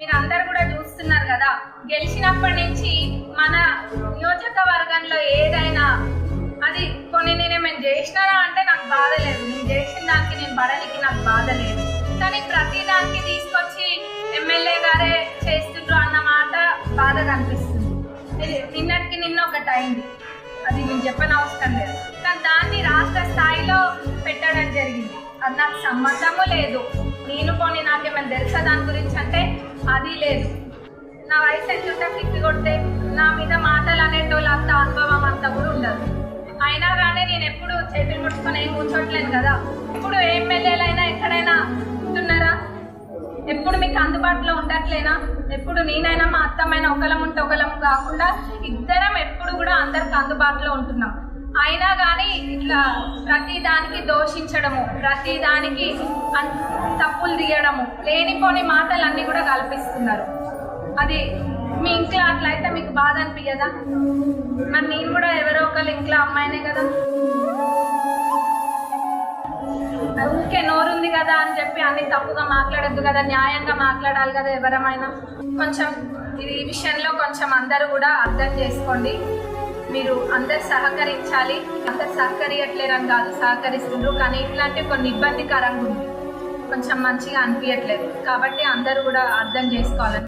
మీరు అందరు కూడా చూస్తున్నారు కదా గెలిచినప్పటి నుంచి మన నియోజకవర్గంలో ఏదైనా అది కొన్ని నేను మేము చేసినారా అంటే నాకు బాధ లేదు. నేను చేసిన దానికి నేను పడడానికి నాకు బాధ లేదు. కానీ ప్రతి దానికి తీసుకొచ్చి ఎమ్మెల్యే గారే చేస్తుండ్రు అన్న మాట బాధగా అనిపిస్తుంది ఇది నిన్నటికి నిన్న ఒకటి అయింది. అది నేను చెప్పనవసరం లేదు. కానీ దాన్ని రాష్ట్ర స్థాయిలో పెట్టడం జరిగింది. అది నాకు సంబంధము లేదు. నేను పోనీ నాకేమైనా అది లేదు. నా వయసు ఎంత ఉంటే కొడితే నా మీద మాటలు అనేటోళ్ళు అంత అనుభవం అంత కూడా ఉండదు. అయినా కానీ నేను ఎప్పుడు చేతులు ముట్టుకొని ఏం కూర్చోట్లేను కదా. ఇప్పుడు ఎమ్మెల్యేలైనా ఎక్కడైనా ఉంటున్నారా ఎప్పుడు మీకు అందుబాటులో ఉండట్లేనా? ఎప్పుడు నేనైనా మా అత్తమైనా ఒకలం ఉంటే ఒకలం కాకుండా ఇద్దరం ఎప్పుడు కూడా అందరికి అందుబాటులో ఉంటున్నాం. అయినా కానీ ఇట్లా ప్రతి దానికి దోషించడము ప్రతి దానికి తీయడము లేనిపోని మాటలన్నీ కూడా కల్పిస్తున్నారు. అది మీ ఇంట్లో అట్లా అయితే మీకు బాధ అనిపించదా మరి నేను కూడా ఎవరో ఒకరు ఇంట్లో అమ్మాయినే కదా. ఊరికే నోరుంది కదా అని చెప్పి అన్ని తప్పుగా మాట్లాడద్దు కదా న్యాయంగా మాట్లాడాలి కదా ఎవరమైనా. కొంచెం ఇది ఈ విషయంలో కొంచెం అందరూ కూడా అర్థం చేసుకోండి. మీరు అందరు సహకరించాలి. అందరు సహకరియట్లేరని కాదు సహకరిస్తుండ్రు. కానీ ఇట్లాంటి కొన్ని ఇబ్బందికరంగా ఉంది కొంచెం మంచిగా అనిపించట్లేదు కాబట్టి అందరూ కూడా అర్థం చేసుకోవాలని